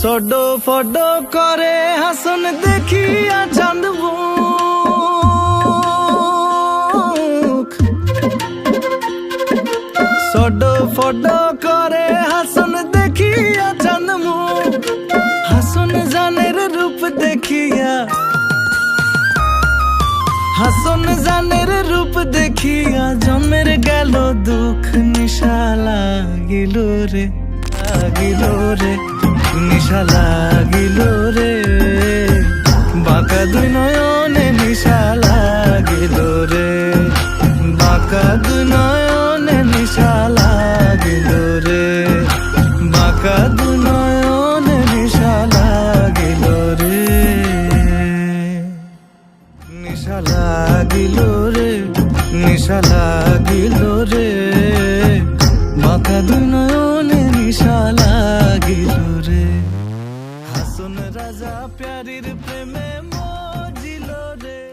সডো ফডো করে হাসন দেখিয়া চাঁদ সডো করে হাসন দেখিয়া চাঁদ হাসন জানের রূপ দেখিয়া। হাসন জানের রূপ দেখিয়া জমের গেল দুঃখ নিশা লাগিল রে লাগিল রে। নিশা লাগিল রে। বাঁকা দুই নয়নে নিশা লাগিল রে। বাঁকা দুই নয়নে নিশা লাগিল রে। বাঁকা দুই নয়নে নিশা লাগিল রে। নিশা লাগিল রে, নিশা লাগিল রে। বাঁকা দুনয়নে নিশা লাগিল রে। सुन राजा प्यारीर प्रेमे मोजिलो रे।